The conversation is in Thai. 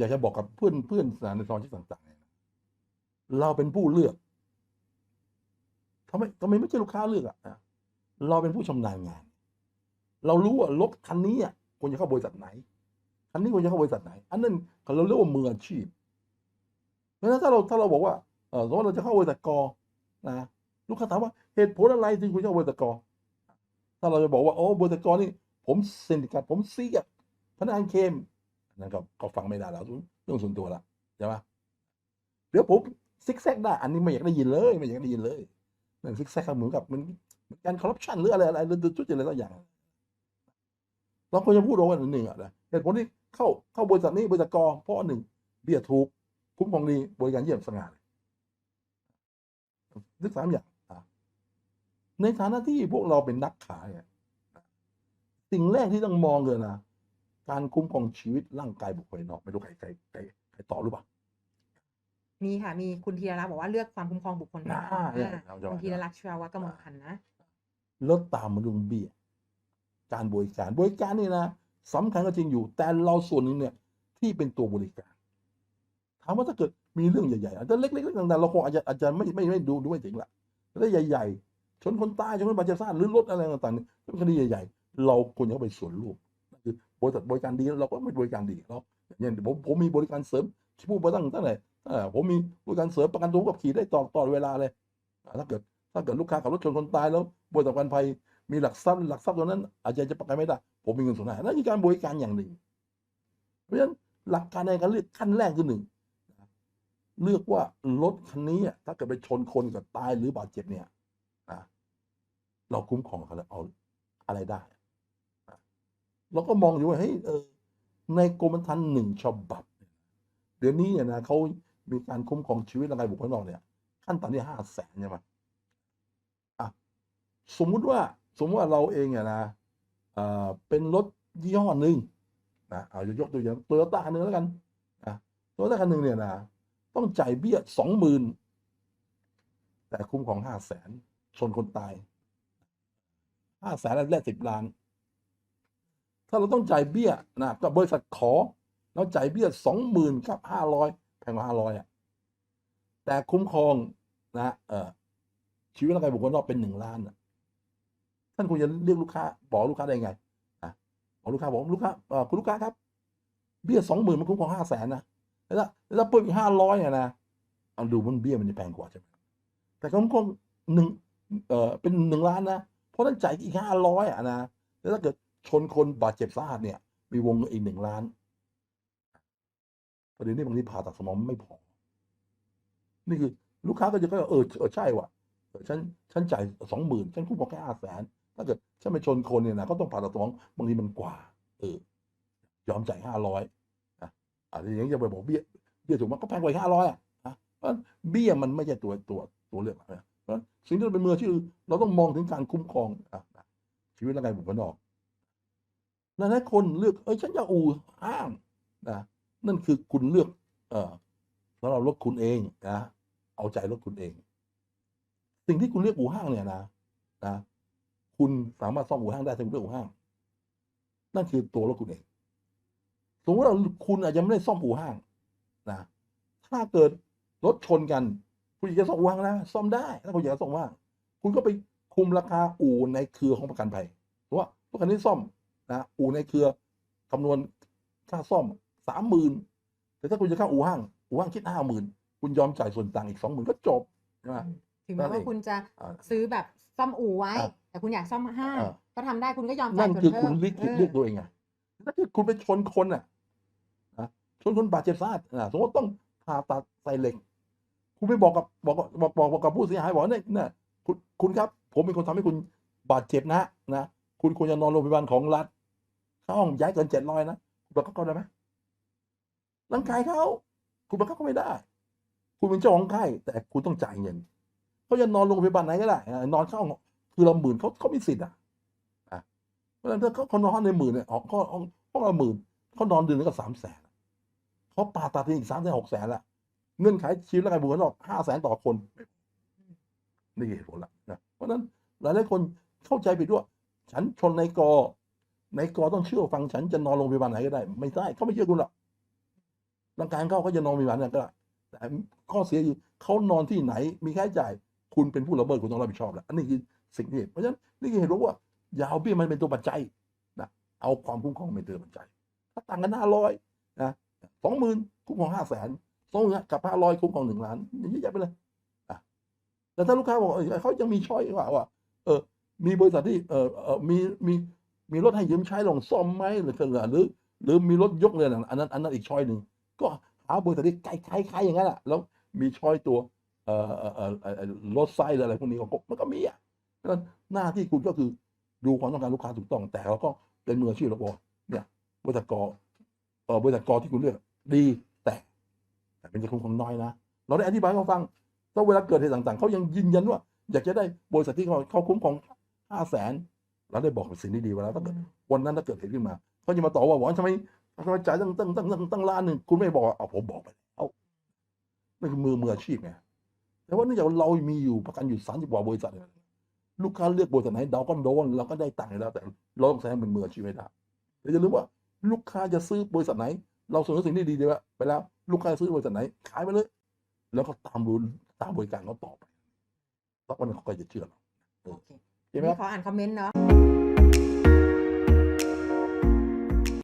อยากจะบอกกับเพื่อนเพื่อนสานในสมาชิกต่างๆเนี่ยเราเป็นผู้เลือกทำไมทำไมไม่ใช่ลูกค้าเลือกอะเราเป็นผู้ชำนาญงาน เรารู้ว่ารถคันนี้อะควรจะเข้าบริษัทไหน คันนี้ควรจะเข้าบริษัทไหน อันนั้นเราเรียกว่ามืออาชีพเพราะฉะนั้นถ้าเราถ้าเราบอกว่าเออสมมติเราจะเข้าบริษัทกนะลูกค้าถามว่าเหตุผลอะไรถึงคุณจะเข้าบริษัทกอถ้าเราจะบอกว่าโอ้บริษัทกอนี่ ผมเซ็นดิกัดผมซีกับพนักงานเคม นั่นก็ก็ฟังไม่ได้แล้วเรื่องส่วนตัวละใช่ไหมเดี๋ยวผมซิกแซกได้ อันนี้ไม่อยากได้ยินเลยไม่อยากได้ยินเลยนั่นซิกแซกเหมือนกับมันการคอร์รัปชันหรืออะไรอะไรหรือทุจริตอะไรสักอย่างเราควรจะพูดเอาไว้หนึ่งอะนะเหตุผลที่เข้าเข้าบริษัทนี้บริษัทกเพราะหนึ่งเบี้ยถูกคุ้มครองดีบริการเยี่ยมสง่าเลยนึกสามอย่างในฐานะที่พวกเราเป็นนักขายสิ่งแรกที่ต้องมองเลยนะ การคุ้มครองชีวิตร่างกายบุคคลภายนอกไม่รู้ใครใครใครใครต่อหรือเปล่ามีค่ะ มีคุณธีรรักษ์บอกว่าเลือกความคุ้มครองบุคคลภายนอกอ่าเนี่ยอ่าเราจะคุณธีรรักษ์ชวาวกมลพันธ์นะแล้วตามมาดูเบี้ยการบริการบริการนี่นะสำคัญก็จริงอยู่ แต่เราส่วนหนึ่งเนี่ย ที่เป็นตัวบริการถามว่าถ้าเกิดมีเรื่องใหญ่ๆอาจจะเล็กๆต่างๆเราคงอาจจะอาจจะไม่ไม่ไม่ดูดูไม่ถึงละแต่ใหญ่ๆชนคนตายชนคนบาดเจ็บสาหัสหรือรถอะไรต่างๆเนี่ยเป็นคดีใหญ่ ๆ เราควรจะเข้าไปส่วนร่วมนั่นคือ บริษัทบริการดีเราก็ไม่บริการดีเราอย่างผมผมมีบริการเสริมที่พูดมาตั้งตั้งแต่ผมมีบริการเสริมประกันตัวกับขี่ได้ตลอดตลอดเวลาเลยถ้าเกิดถ้าเกิดลูกค้าขับรถชนคนตายแล้วบริษัทประกันภัยมีหลักทรัพย์หลักทรัพย์ตัวนั้น อาจจะจะประกันไม่ได้ ผมมีเงินส่วนให้นั่นคือการบริการอย่างหนึ่ง เพราะฉะนั้นหลักการในการเลือกขั้นแรกคือหนึ่งเลือกว่ารถคันนี้ถ้าเกิดไปชนคนกับตายหรือบาดเจ็บเนี่ยเราคุ้มครองเขาแล้วเอาอะไรได้ เราก็มองอยู่ว่าเฮ้ยเออในกรมธรรม์หนึ่งฉบับ เดี๋ยวนี้เนี่ยนะเขามีการคุ้มครองชีวิตร่างกายบุคคลนอกเนี่ย ขั้นต่ำที่ห้าแสนใช่ไหมอะสมมุติว่าสมมติว่าเราเองเนี่ยนะเอ่อเป็นรถยี่ห้อหนึ่งนะเอายกตัวอย่างโตโยต้าคันหนึ่งแล้วกันนะโตโยต้าคันหนึ่งเนี่ยนะต้องจ่ายเบี้ยสองหมื่นแต่คุ้มของห้าแสนชนคนตายห้าแสนแรกสิบล้าน ถ้าเราต้องจ่ายเบี้ยนะกับบริษัทขอเราจ่ายเบี้ยสองหมื่นกับห้าร้อยแพงกว่าห้าร้อยอะแต่คุ้มครองนะเออชีวิตร่างกายบุคคลนอกเป็นหนึ่งล้านน่ะท่านควรจะเรียกลูกค้าบอกลูกค้าได้ไงนะบอกลูกค้าบอกลูกค้าเออคุณลูกค้าครับ เบี้ยสองหมื่นมันคุ้มครองห้าแสนนะแล้วแล้วเพิ่มอีกห้าร้อยเนี่ยนะเอาดูมันเบี้ยมันจะแพงกว่าใช่ไหมแต่คุ้มครองหนึ่งเออเป็นหนึ่งล้านนะเพราะท่านจ่ายอีกห้าร้อยอะนะแล้วถ้าเกิด ชนคนบาดเจ็บสาหัสเนี่ย มีวงเงินอีกหนึ่งล้าน ประเด็นนี้บางทีผ่าตัดสมองไม่พอ นี่คือ ลูกค้าก็จะก็เออเออใช่ว่ะฉันฉันจ่ายสองหมื่นฉันคุ้มอแค่ห้าแสนถ้าเกิดฉันไปชนคนเนี่ยนะก็ต้องผ่าตัดสมองบางทีมันกว่า เออยอมจ่ายห้าร้อยนะอะไรอย่างเงี้ยจะไปบอกเบี้ยเบี้ยถูกมันก็แพงกว่าห้าร้อยอะเพราะเบี้ยมันไม่ใช่ตัวตัวตัวเลือกนะสิ่งที่เราเป็นมือชีพคือเราต้องมองถึงการคุ้มครองอชีวิตร่างกายบุคคลนอก นั่นให้คนเลือกเอ้ยฉันจะอู่ห้างนะนั่นคือคุณเลือก เออสำหรับรถคุณเองนะเอาใจรถคุณเอง สิ่งที่คุณเรียกอู่ห้างเนี่ยนะนะคุณสามารถซ่อมอู่ห้างได้ถ้าคุณเรียกอู่ห้าง นั่นคือตัวรถคุณเองสมมติว่าคุณอาจจะไม่ได้ซ่อมอู่ห้างนะถ้าเกิดรถชนกัน คุณอยากจะซ่อมอู่ห้างนะซ่อมได้ถ้าคุณอยากจะซ่อมอู่างคุณก็ไปคุมราคาอู่ในเครือของประกันภัยเพราะว่ารถคันนี้ซ่อม นะอู่ในเครือคำนวณค่าซ่อมสามหมื่นแต่ถ้าคุณจะเข้าอู่ห้างอู่ห้างคิดห้าหมื่นคุณยอมจ่ายส่วนต่างอีกสองหมื่นก็จบใช่ไหมถึงแม้นั่นเอว่างคุณจะอ่าซื้อแบบซ่อมอู่ไว้อะแต่คุณอยากซ่อมห้างอะก็ทำได้คุณก็ยอมจ่านั่ยนส่วนคือเพิ่คุณมเลือกเออเลือกตัวเองไงถ้าเกิดคุณไปชนคนน่ะนะชนคนบาดเจ็บสาหัสนะสมมติต้องผ่าตัดใส่เหล็ก คุณไปบอกกับบอกกับบอกบอกบอกกับผู้เสียหายบอกว่าเนี่ยเนี่ยคุณคุณครับ ผมเป็นคนทำให้คุณบาดเจ็บนะนะคุณควรจะนอนโรงพยาบาลของรัฐ เข้องย้ายเกินเจ็ดร้อยนะคุณบอกเขาเขาได้ไหมร่างกายเขาคุณบอกเขาไม่ได้ คุณเป็นเจ้าของไข้แต่คุณต้องจ่ายเงินเขาจะนอนโรงพยาบาลไหนก็ได้นอนเข้าห้องคือเราหมื่นเขาเขามีสิทธิ์อะเพราะฉะนั้นถ้าเขานอนในหมื่นเนี่ยอองห้องห้องละหมื่นเขานอนเดือนนึงก็สามแสนเขาปาตัดทีอีกสามแสนหกแสนละเงื่อนไขชีวิตร่างกายบุคคลนอกห้าแสนต่อคนนี่เหตุผลละนะเพราะฉะนั้นหลายหลายคนเข้าใจผิดว่า ฉันชนในกอ ในกอต้องเชื่อฟังฉันจะนอนโรงพยาบาลไหนก็ได้ ไม่ได้เขาไม่เชื่อคุณหรอกร่างกายเขาเขาจะนอนมีหวานเนี่ยก็ได้แต่ข้อเสียอยู่เขานอนที่ไหน มีค่าใช้จ่าย คุณเป็นผู้ละเมิดคุณต้องรับผิดชอบแล้วอันนี้คือสิ่งที่เห็นเพราะฉะนั้นนี่คือเหตุผลว่า ยาเอาเบี้ยมันเป็นตัวปัจจัยนะเอาความคุ้มครองเป็นตัวปัจจัย ถ้าต่างกันห้าร้อยนะสองหมื่นคุ้มครองห้าแสนสองหมื่นกับห้าร้อยคุ้มครองหนึ่งล้านเยอะแยะไปเลยอะแต่ถ้าลูกค้าบอกเออเขายังมีช้อยว่าว่าเออมีบริษัทที่เออเออมีมี มีรถให้ยืมใช้ลองซ่อมไหมหรือหรือ หรือมีรถยกเลยนะอันนั้นอันนั้นอีกช้อยหนึ่งก็หาบริษัทที่ใกล้คล้ๆอย่างนั้นแหละแล้วมีช้อยตัวเอ่อเอ่อเอ่อรถไซส์อะไรพวกนี้ก็มันก็มีอะเพราะฉะนั้นหน้าที่คุณก็คือดูความต้องการลูกค้าถูกต้องแต่เราก็เป็นมืออาชีพเราบอกเนี่ยบริษัทกอเออบริษัทกอที่คุณเลือกดีแต่แต่เป็นจะคุ้มครองน้อยนะเราได้อธิบายให้เขาฟังถ้าเวลาเกิดเหตุต่างๆเขายังยืนยันว่า อยากจะได้บริษัทที่เขาเขาคุ้มครองห้าแสน เราได้บอกสิ่งที่ดีไว้แล้วถ้าเกิดวันนั้นถ้าเกิดเหตุขึ้นมาเขาจะมาต่อว่าบอกว่าทำไมทำไมจ่ายตั้งตั้งตั้งตั้งตั้งล้านหนึ่งคุณไม่บอกเอาผมบอกไปแล้วนั่นคือมือมืออาชีพไงแต่ว่าเนื่องจากเรามีอยู่ประกันอยู่สามสิบกว่าบริษัทเนี่ยลูกค้าเลือกบริษัทไหนเราก็โดนเราก็ได้ตังค์อยู่แล้วแต่เราต้องแสดงเป็นมืออาชีพให้ได้แต่อย่าลืมว่าลูกค้าจะซื้อบริษัทไหน เราเสนอสิ่งที่ดีๆไปแล้ว ลูกค้าซื้อบริษัทไหนขายไปเลย แล้วก็ตามดูตามบริการเขาต่อไปสักวันหนึ่งเขาก็จะเชื่อเราโอเค ใช่ไหมนี่ขออ่านคอมเมนต์เนาะ